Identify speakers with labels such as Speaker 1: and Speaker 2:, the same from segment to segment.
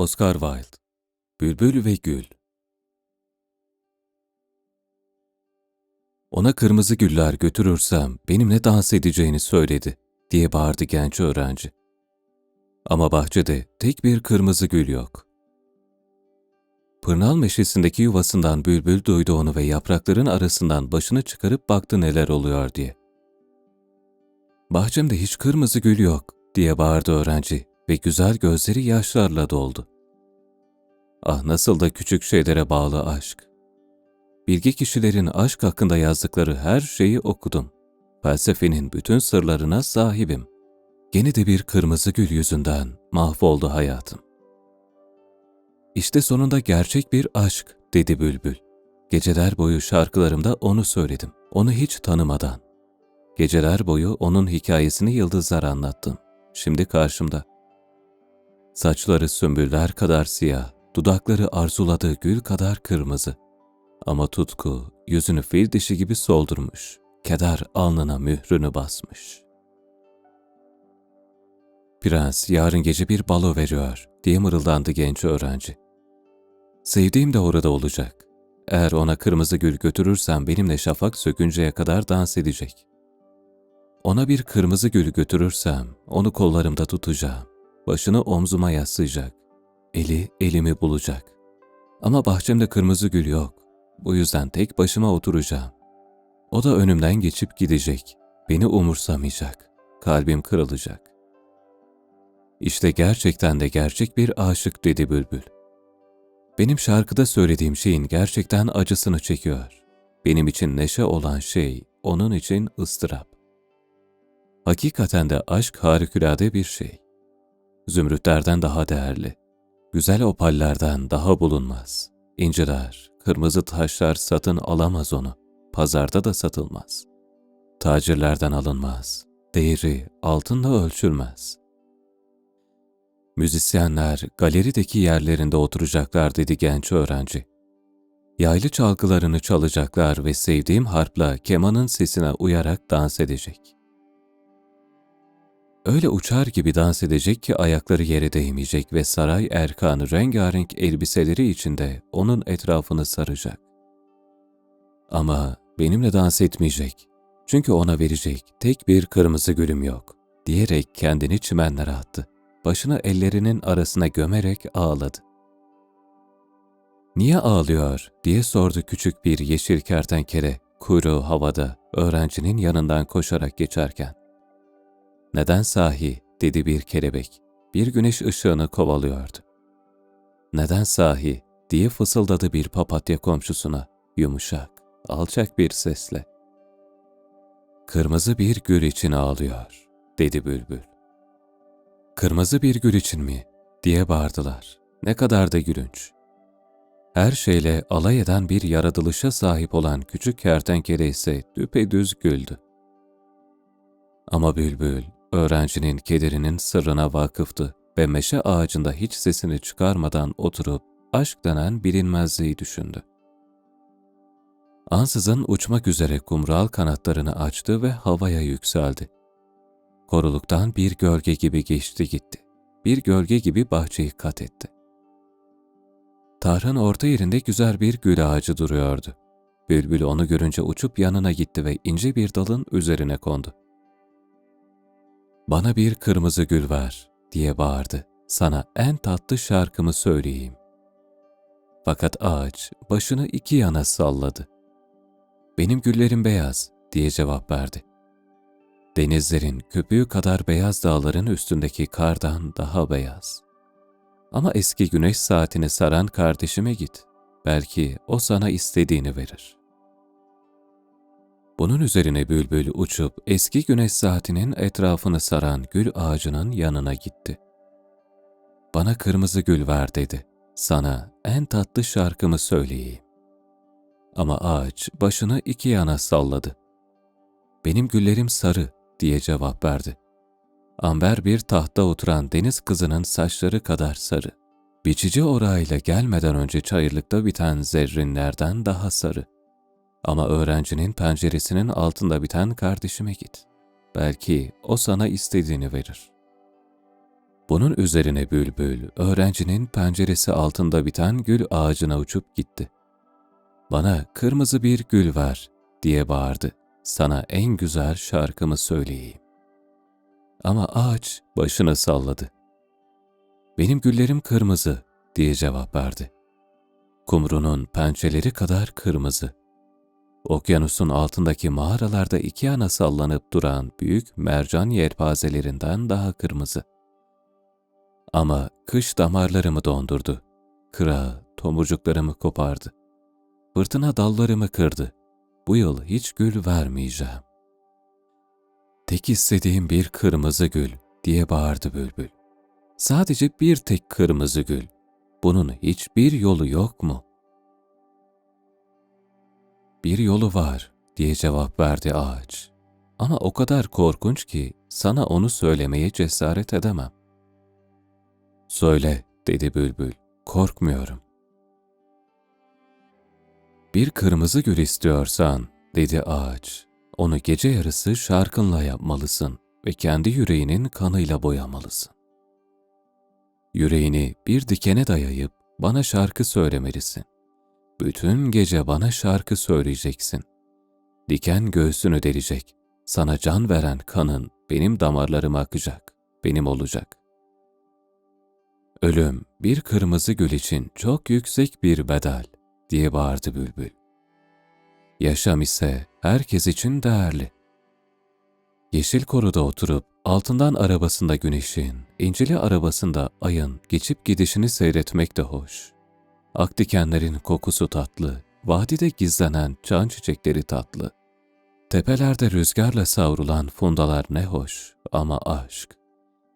Speaker 1: Oscar Wilde Bülbül ve Gül Ona kırmızı güller götürürsem benimle dans edeceğini söyledi diye bağırdı genç öğrenci. Ama bahçede tek bir kırmızı gül yok. Pırnal meşesindeki yuvasından bülbül duydu onu ve yaprakların arasından başını çıkarıp baktı neler oluyor diye. Bahçemde hiç kırmızı gül yok diye bağırdı öğrenci ve güzel gözleri yaşlarla doldu. Ah nasıl da küçük şeylere bağlı aşk. Bilgi kişilerin aşk hakkında yazdıkları her şeyi okudum. Felsefenin bütün sırlarına sahibim. Gene de bir kırmızı gül yüzünden mahvoldu hayatım. İşte sonunda gerçek bir aşk, dedi Bülbül. Geceler boyu şarkılarımda onu söyledim, onu hiç tanımadan. Geceler boyu onun hikayesini yıldızlar anlattım. Şimdi karşımda. Saçları sümbüller kadar siyah, dudakları arzuladığı gül kadar kırmızı. Ama tutku yüzünü fil dişi gibi soldurmuş, keder alnına mührünü basmış. Prens yarın gece bir balo veriyor diye mırıldandı genç öğrenci. Sevdiğim de orada olacak. Eğer ona kırmızı gül götürürsem benimle şafak sökünceye kadar dans edecek. Ona bir kırmızı gül götürürsem onu kollarımda tutacağım. Başını omzuma yaslayacak. Eli elimi bulacak. Ama bahçemde kırmızı gül yok. Bu yüzden tek başıma oturacağım. O da önümden geçip gidecek. Beni umursamayacak. Kalbim kırılacak. İşte gerçekten de gerçek bir aşık dedi Bülbül. Benim şarkıda söylediğim şeyin gerçekten acısını çekiyor. Benim için neşe olan şey, onun için ıstırap. Hakikaten de aşk harikulade bir şey. Zümrütlerden daha değerli. Güzel opallerden daha bulunmaz. İnciler, kırmızı taşlar satın alamaz onu. Pazarda da satılmaz. Tacirlerden alınmaz. Değeri altınla ölçülmez. Müzisyenler galerideki yerlerinde oturacaklar dedi genç öğrenci. Yaylı çalgılarını çalacaklar ve sevdiğim harpla kemanın sesine uyarak dans edecek. Öyle uçar gibi dans edecek ki ayakları yere değmeyecek ve saray erkanı rengarenk elbiseleri içinde onun etrafını saracak. Ama benimle dans etmeyecek. Çünkü ona verecek tek bir kırmızı gülüm yok, diyerek kendini çimenlere attı. Başını ellerinin arasına gömerek ağladı. Niye ağlıyor diye sordu küçük bir yeşil kertenkele kuyruğu havada öğrencinin yanından koşarak geçerken. Neden sahi dedi bir kelebek bir güneş ışığını kovalıyordu. Neden sahi diye fısıldadı bir papatya komşusuna yumuşak, alçak bir sesle. Kırmızı bir gül için ağlıyor dedi bülbül. Kırmızı bir gül için mi diye bağırdılar. Ne kadar da gülünç. Her şeyle alay eden bir yaratılışa sahip olan küçük kertenkele ise düpedüz güldü. Ama bülbül, öğrencinin kederinin sırrına vakıftı ve meşe ağacında hiç sesini çıkarmadan oturup aşk denen bilinmezliği düşündü. Ansızın uçmak üzere kumral kanatlarını açtı ve havaya yükseldi. Koruluktan bir gölge gibi geçti gitti. Bir gölge gibi bahçeyi kat etti. Tarhın orta yerinde güzel bir gül ağacı duruyordu. Bülbül onu görünce uçup yanına gitti ve ince bir dalın üzerine kondu. Bana bir kırmızı gül ver diye bağırdı. Sana en tatlı şarkımı söyleyeyim. Fakat ağaç başını iki yana salladı. Benim güllerim beyaz diye cevap verdi. Denizlerin köpüğü kadar beyaz dağların üstündeki kardan daha beyaz. Ama eski güneş saatini saran kardeşime git. Belki o sana istediğini verir. Bunun üzerine bülbül uçup eski güneş saatinin etrafını saran gül ağacının yanına gitti. Bana kırmızı gül ver dedi. Sana en tatlı şarkımı söyleyeyim. Ama ağaç başını iki yana salladı. Benim güllerim sarı diye cevap verdi. Amber bir tahta oturan deniz kızının saçları kadar sarı. Biçici orağıyla gelmeden önce çayırlıkta biten zerrinlerden daha sarı. Ama öğrencinin penceresinin altında biten kardeşime git. Belki o sana istediğini verir. Bunun üzerine bülbül, öğrencinin penceresi altında biten gül ağacına uçup gitti. Bana kırmızı bir gül ver diye bağırdı. Sana en güzel şarkımı söyleyeyim. Ama ağaç başını salladı. Benim güllerim kırmızı diye cevap verdi. Kumrunun pençeleri kadar kırmızı. Okyanusun altındaki mağaralarda iki yana sallanıp duran büyük mercan yelpazelerinden daha kırmızı. Ama kış damarlarımı dondurdu. Kıra, tomurcuklarımı kopardı. Fırtına dallarımı kırdı. Bu yıl hiç gül vermeyeceğim. Tek istediğim bir kırmızı gül diye bağırdı bülbül. Sadece bir tek kırmızı gül. Bunun hiçbir yolu yok mu? Bir yolu var diye cevap verdi ağaç. Ama o kadar korkunç ki sana onu söylemeye cesaret edemem. Söyle dedi bülbül. Korkmuyorum. Bir kırmızı gül istiyorsan dedi ağaç. Onu gece yarısı şarkınla yapmalısın ve kendi yüreğinin kanıyla boyamalısın. Yüreğini bir dikene dayayıp bana şarkı söylemelisin. Bütün gece bana şarkı söyleyeceksin. Diken göğsünü delecek. Sana can veren kanın benim damarlarıma akacak, benim olacak. Ölüm bir kırmızı gül için çok yüksek bir bedel diye bağırdı bülbül. Yaşam ise herkes için değerli. Yeşil koruda oturup altından arabasında güneşin, incili arabasında ayın geçip gidişini seyretmek de hoş. Akdikenlerin kokusu tatlı, vadide gizlenen can çiçekleri tatlı. Tepelerde rüzgarla savrulan fundalar ne hoş ama aşk.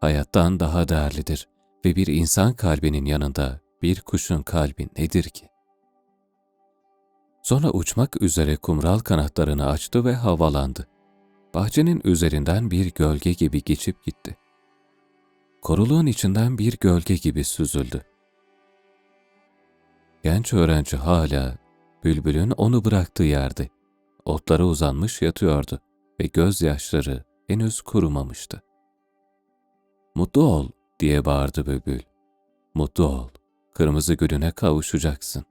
Speaker 1: Hayattan daha değerlidir ve bir insan kalbinin yanında bir kuşun kalbi nedir ki? Sonra uçmak üzere kumral kanatlarını açtı ve havalandı. Bahçenin üzerinden bir gölge gibi geçip gitti. Koruluğun içinden bir gölge gibi süzüldü. Genç öğrenci hala bülbülün onu bıraktığı yerde. Otlara uzanmış yatıyordu ve gözyaşları henüz kurumamıştı. Mutlu ol diye bağırdı bülbül. Mutlu ol, kırmızı gülüne kavuşacaksın.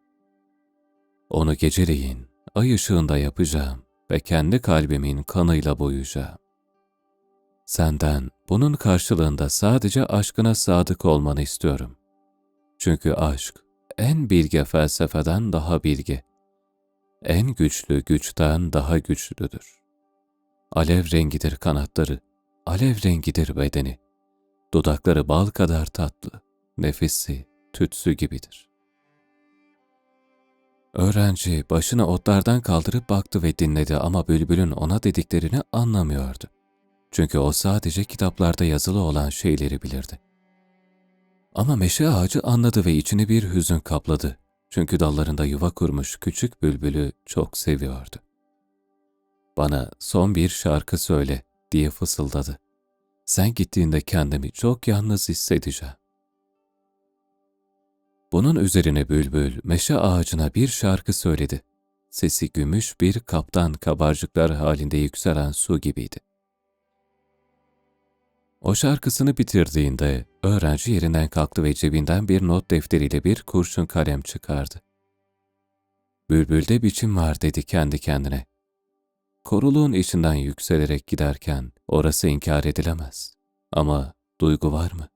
Speaker 1: Onu geceleyin ay ışığında yapacağım ve kendi kalbimin kanıyla boyayacağım. Senden bunun karşılığında sadece aşkına sadık olmanı istiyorum. Çünkü aşk en bilge felsefeden daha bilge, en güçlü güçten daha güçlüdür. Alev rengidir kanatları, alev rengidir bedeni. Dudakları bal kadar tatlı, nefesi tütsü gibidir. Öğrenci başını otlardan kaldırıp baktı ve dinledi ama bülbülün ona dediklerini anlamıyordu. Çünkü o sadece kitaplarda yazılı olan şeyleri bilirdi. Ama meşe ağacı anladı ve içini bir hüzün kapladı. Çünkü dallarında yuva kurmuş küçük bülbülü çok seviyordu. Bana son bir şarkı söyle diye fısıldadı. Sen gittiğinde kendimi çok yalnız hissedeceğim. Bunun üzerine bülbül meşe ağacına bir şarkı söyledi. Sesi gümüş bir kaptan kabarcıklar halinde yükselen su gibiydi. O şarkısını bitirdiğinde öğrenci yerinden kalktı ve cebinden bir not defteriyle bir kurşun kalem çıkardı. Bülbülde biçim var dedi kendi kendine. Koruluğun içinden yükselerek giderken orası inkar edilemez. Ama duygu var mı?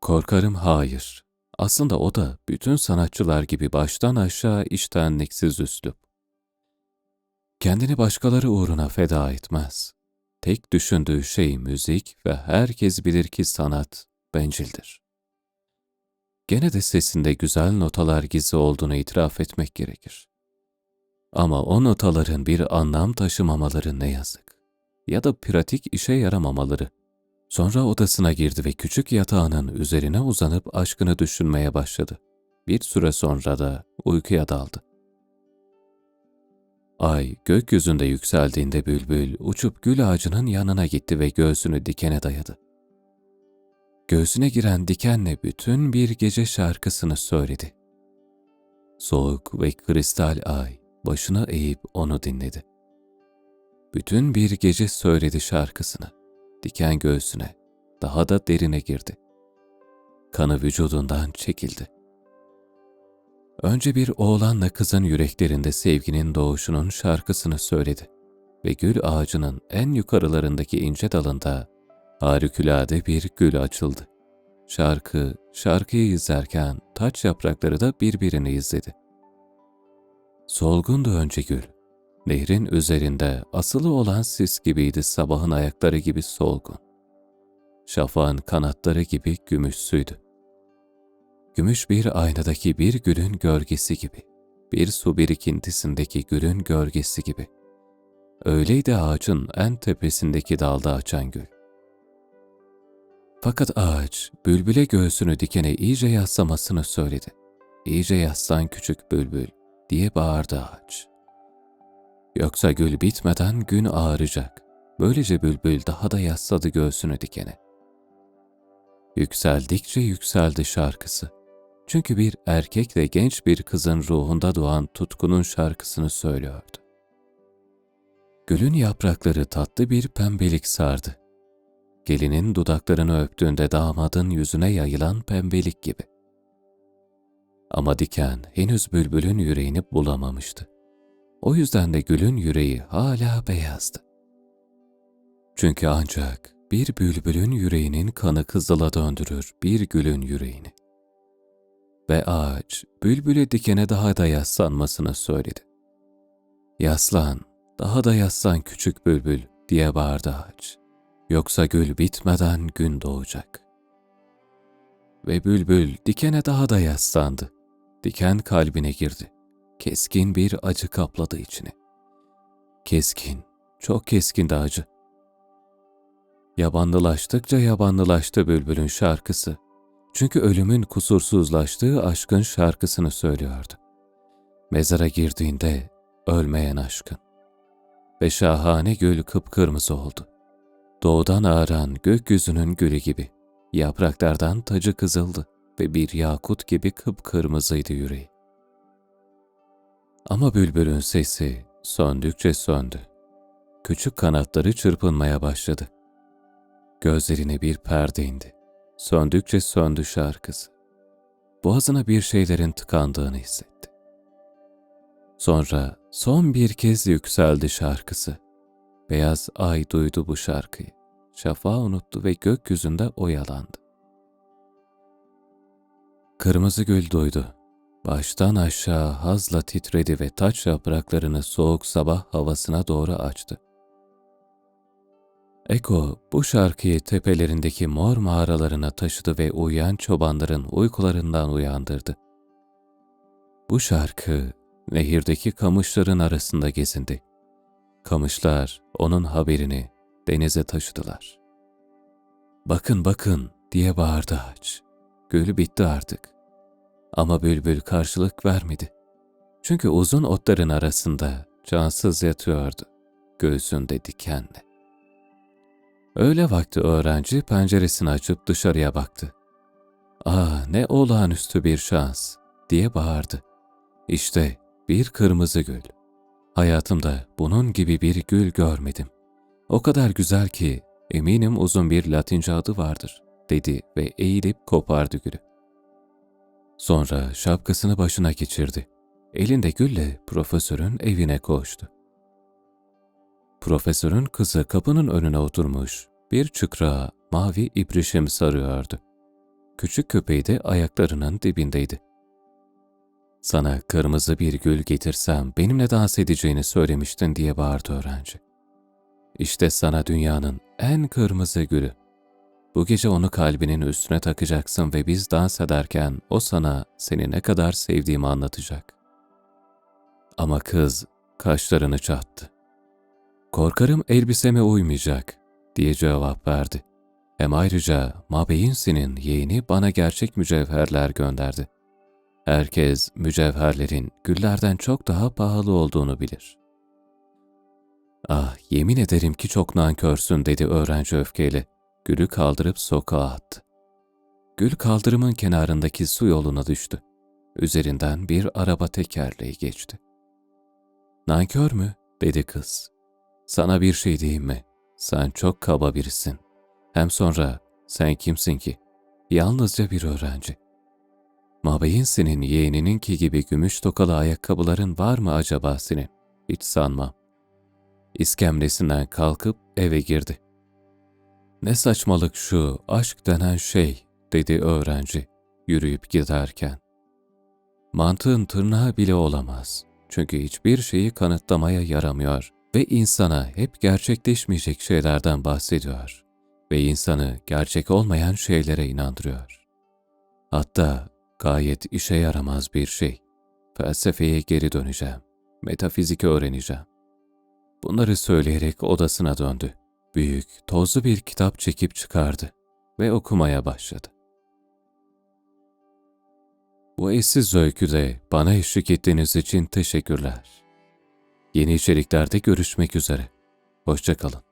Speaker 1: Korkarım hayır. Aslında o da bütün sanatçılar gibi baştan aşağı iştenliksiz üslup. Kendini başkaları uğruna feda etmez. Tek düşündüğü şey müzik ve herkes bilir ki sanat bencildir. Gene de sesinde güzel notalar gizli olduğunu itiraf etmek gerekir. Ama o notaların bir anlam taşımamaları ne yazık. Ya da pratik işe yaramamaları. Sonra odasına girdi ve küçük yatağının üzerine uzanıp aşkını düşünmeye başladı. Bir süre sonra da uykuya daldı. Ay gökyüzünde yükseldiğinde bülbül uçup gül ağacının yanına gitti ve göğsünü dikene dayadı. Göğsüne giren dikenle bütün bir gece şarkısını söyledi. Soğuk ve kristal ay başına eğip onu dinledi. Bütün bir gece söyledi şarkısını, diken göğsüne, daha da derine girdi. Kanı vücudundan çekildi. Önce bir oğlanla kızın yüreklerinde sevginin doğuşunun şarkısını söyledi ve gül ağacının en yukarılarındaki ince dalında harikulade bir gül açıldı. Şarkı, şarkıyı izlerken taç yaprakları da birbirini izledi. Solgundu önce gül. Nehrin üzerinde asılı olan sis gibiydi sabahın ayakları gibi solgun. Şafağın kanatları gibi gümüşsüydü. Gümüş bir aynadaki bir gülün gölgesi gibi, bir su birikintisindeki gülün gölgesi gibi. Öyleydi ağacın en tepesindeki dalda açan gül. Fakat ağaç, bülbüle göğsünü dikene iyice yaslamasını söyledi. İyice yaslan küçük bülbül, diye bağırdı ağaç. Yoksa gül bitmeden gün ağaracak. Böylece bülbül daha da yasladı göğsünü dikene. Yükseldikçe yükseldi şarkısı. Çünkü bir erkekle genç bir kızın ruhunda doğan tutkunun şarkısını söylüyordu. Gülün yaprakları tatlı bir pembelik sardı. Gelinin dudaklarını öptüğünde damadın yüzüne yayılan pembelik gibi. Ama diken henüz bülbülün yüreğini bulamamıştı. O yüzden de gülün yüreği hala beyazdı. Çünkü ancak bir bülbülün yüreğinin kanı kızıla döndürür bir gülün yüreğini. Ve ağaç bülbülü dikene daha da yaslanmasını söyledi. Yaslan, daha da yaslan küçük bülbül diye bağırdı ağaç. Yoksa gül bitmeden gün doğacak. Ve bülbül dikene daha da yaslandı. Diken kalbine girdi. Keskin bir acı kapladı içini. Keskin, çok keskin acı. Yabanlılaştıkça yabanlılaştı bülbülün şarkısı. Çünkü ölümün kusursuzlaştığı aşkın şarkısını söylüyordu. Mezara girdiğinde ölmeyen aşkın. Ve şahane gül kıpkırmızı oldu. Doğudan ağaran gökyüzünün gülü gibi. Yapraklardan tacı kızıldı ve bir yakut gibi kıpkırmızıydı yüreği. Ama bülbülün sesi söndükçe söndü. Küçük kanatları çırpınmaya başladı. Gözlerine bir perde indi. Söndükçe söndü şarkısı. Boğazına bir şeylerin tıkandığını hissetti. Sonra son bir kez yükseldi şarkısı. Beyaz ay duydu bu şarkıyı. Şafağı unuttu ve gökyüzünde oyalandı. Kırmızı gül duydu. Baştan aşağı hazla titredi ve taç yapraklarını soğuk sabah havasına doğru açtı. Eko bu şarkıyı tepelerindeki mor mağaralarına taşıdı ve uyuyan çobanların uykularından uyandırdı. Bu şarkı nehirdeki kamışların arasında gezindi. Kamışlar onun haberini denize taşıdılar. Bakın bakın diye bağırdı ağaç. Gül bitti artık. Ama bülbül karşılık vermedi. Çünkü uzun otların arasında cansız yatıyordu, göğsünde dikenle. Öyle vakti öğrenci penceresini açıp dışarıya baktı. ''Ah ne olağanüstü bir şans!'' diye bağırdı. İşte bir kırmızı gül. Hayatımda bunun gibi bir gül görmedim. O kadar güzel ki eminim uzun bir latince adı vardır, dedi ve eğilip kopardı gülü. Sonra şapkasını başına geçirdi. Elinde gülle profesörün evine koştu. Profesörün kızı kapının önüne oturmuş, bir çıkrağa mavi ibrişim sarıyordu. Küçük köpeği de ayaklarının dibindeydi. Sana kırmızı bir gül getirsem benimle dans edeceğini söylemiştin diye bağırdı öğrenci. İşte sana dünyanın en kırmızı gülü. Bu gece onu kalbinin üstüne takacaksın ve biz dans ederken o sana seni ne kadar sevdiğimi anlatacak. Ama kız kaşlarını çattı. Korkarım elbiseme uymayacak diye cevap verdi. Hem ayrıca Mabeyinsi'nin yeğeni bana gerçek mücevherler gönderdi. Herkes mücevherlerin güllerden çok daha pahalı olduğunu bilir. Ah yemin ederim ki çok nankörsün dedi öğrenci öfkeyle. Gülü kaldırıp sokağa attı. Gül kaldırımın kenarındaki su yoluna düştü. Üzerinden bir araba tekerleği geçti. Nankör mü? dedi kız. Sana bir şey diyeyim mi? Sen çok kaba birisin. Hem sonra Sen kimsin ki? Yalnızca bir öğrenci. Mabeyin senin yeğenininki gibi gümüş tokalı ayakkabıların var mı acaba senin? Hiç sanmam. İskemlesinden kalkıp eve girdi. Ne saçmalık şu aşk denen şey, dedi öğrenci yürüyüp giderken. Mantığın tırnağı bile olamaz. Çünkü hiçbir şeyi kanıtlamaya yaramıyor ve insana hep gerçekleşmeyecek şeylerden bahsediyor ve insanı gerçek olmayan şeylere inandırıyor. Hatta gayet işe yaramaz bir şey. Felsefeye geri döneceğim. Metafizik öğreneceğim. Bunları söyleyerek odasına döndü. Büyük, tozlu bir kitap çekip çıkardı ve okumaya başladı. Bu eşsiz öyküde bana eşlik ettiğiniz için teşekkürler. Yeni içeriklerde görüşmek üzere. Hoşçakalın.